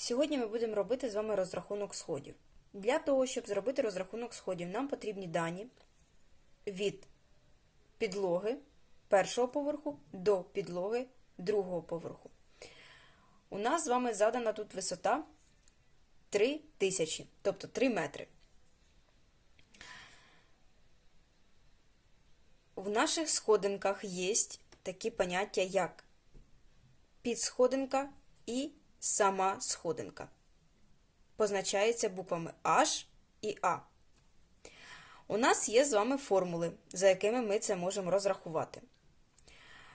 Сьогодні ми будемо робити з вами розрахунок сходів. Для того, щоб зробити розрахунок сходів, нам потрібні дані від підлоги першого поверху до підлоги другого поверху. У нас з вами задана тут висота 3000, тобто 3 метри. В наших сходинках є такі поняття, як підсходинка і сама сходинка. Позначається буквами H і А. У нас є з вами формули, за якими ми це можемо розрахувати.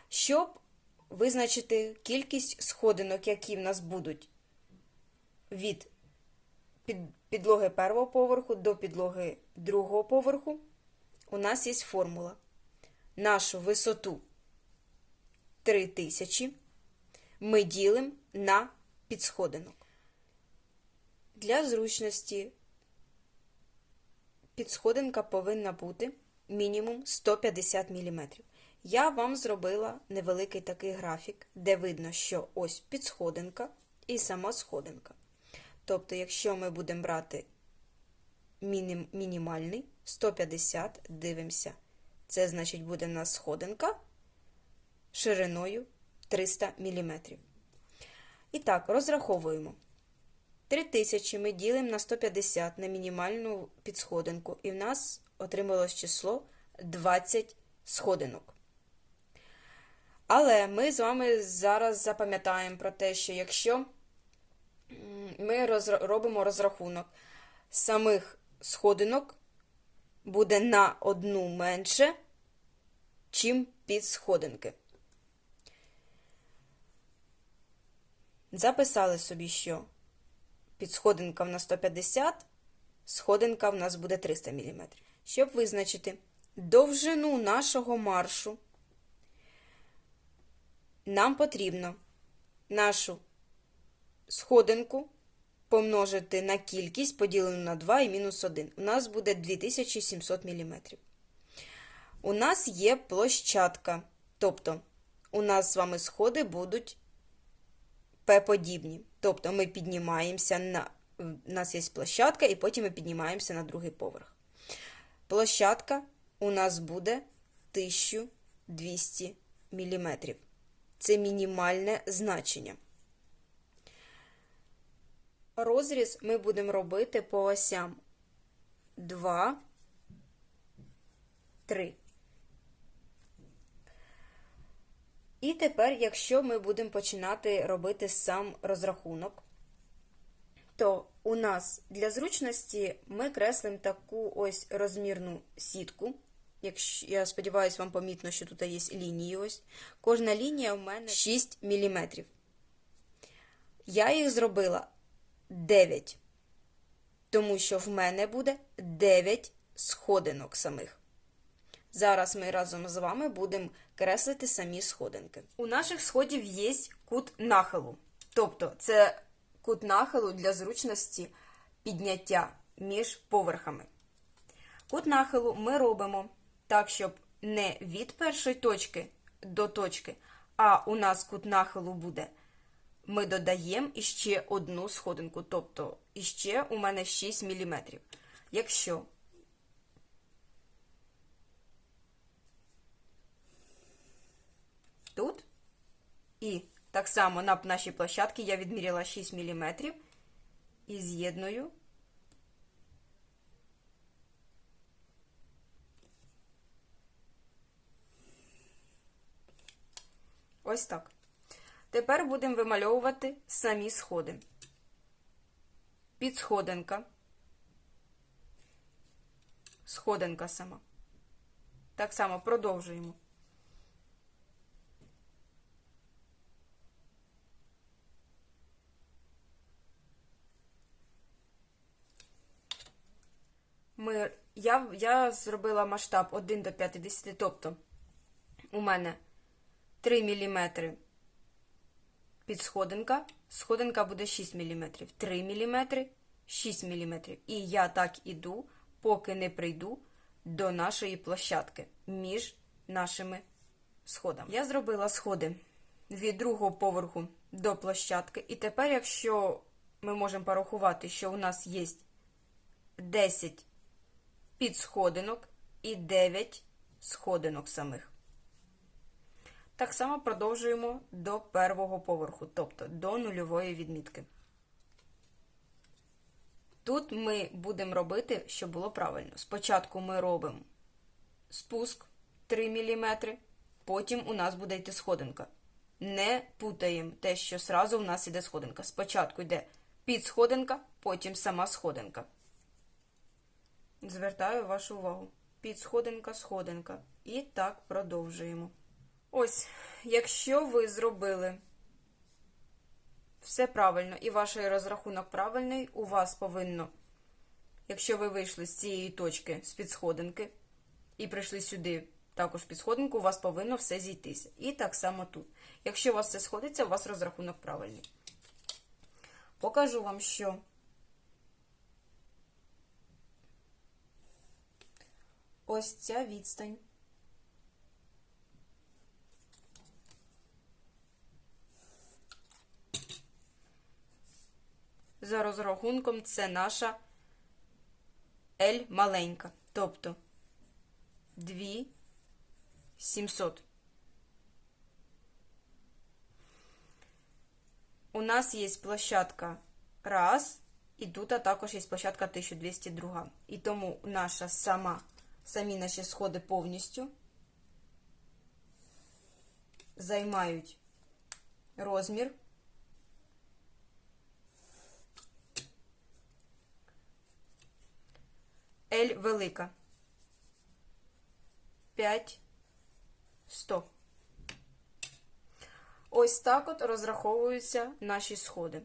Щоб визначити кількість сходинок, які в нас будуть від підлоги першого поверху до підлоги другого поверху, у нас є формула. Нашу висоту 3000 ми ділимо на підсходинок. Для зручності підсходинка повинна бути мінімум 150 мм. Я вам зробила невеликий такий графік, де видно, що ось підсходинка і сама сходинка. Тобто, якщо ми будемо брати мінім, мінімальний 150, дивимося, це значить буде в нас сходинка шириною 300 мм. І так, розраховуємо. 3000 ми ділимо на 150 на мінімальну підсходинку, і в нас отрималось число 20 сходинок. Але ми з вами зараз запам'ятаємо про те, що якщо ми робимо розрахунок самих сходинок буде на одну менше, чим підсходинки. Записали собі, що підсходинка в нас 150, сходинка в нас буде 300 мм. Щоб визначити довжину нашого маршу, нам потрібно нашу сходинку помножити на кількість поділену на 2 і мінус 1. У нас буде 2700 мм. У нас є площадка, тобто у нас з вами сходи будуть П-подібні. Тобто ми піднімаємося на. У нас є площадка, і потім ми піднімаємося на другий поверх. Площадка у нас буде 1200 мм. Це мінімальне значення. Розріз ми будемо робити по осям 2, 3. І тепер, якщо ми будемо починати робити сам розрахунок, то у нас для зручності ми креслимо таку ось розмірну сітку. Якщо, Я сподіваюся, вам помітно, що тут є лінії. ось. Кожна лінія у мене 6 мм. Я їх зробила 9, тому що в мене буде 9 сходинок самих. Зараз ми разом з вами будемо креслити самі сходинки. У наших сходів є кут нахилу. Тобто, це кут нахилу для зручності підняття між поверхами. Кут нахилу ми робимо так, щоб не від першої точки до точки, а у нас кут нахилу буде. Ми додаємо іще одну сходинку, тобто іще у мене 6 мм. Якщо тут. І так само на нашій площадці я відміряла 6 мм і з'єдную. Ось так. Тепер будемо вимальовувати самі сходи. Підсходинка, сходинка сама. Так само продовжуємо. Ми, я я зробила масштаб 1 до 50, тобто у мене 3 мм підсходинка, сходинка буде 6 мм, 3 мм, 6 мм. І я так іду, поки не прийду до нашої площадки між нашими сходами. Я зробила сходи від другого поверху до площадки. І тепер, якщо ми можемо порахувати, що у нас є 10 підсходинок і 9 сходинок самих. Так само продовжуємо до первого поверху, тобто до нульової відмітки. Тут ми будемо робити, щоб було правильно. Спочатку ми робимо спуск 3 мм, потім у нас буде йти сходинка. Не путаємо те, що сразу у нас іде сходинка. Спочатку йде підсходинка, потім сама сходинка. Звертаю вашу увагу. Підсходинка, сходинка. І так продовжуємо. Ось, якщо ви зробили все правильно і ваш розрахунок правильний, у вас повинно, якщо ви вийшли з цієї точки з підсходинки і прийшли сюди також під сходинку, у вас повинно все зійтися. І так само тут. Якщо у вас все сходиться, у вас розрахунок правильний. Покажу вам, що ось ця відстань. За розрахунком це наша L маленька, тобто 2700. У нас є площадка раз, і тут також є площадка 1202. І тому наша сама, самі наші сходи повністю займають розмір. L велика. 5 100. Ось так от розраховуються наші сходи.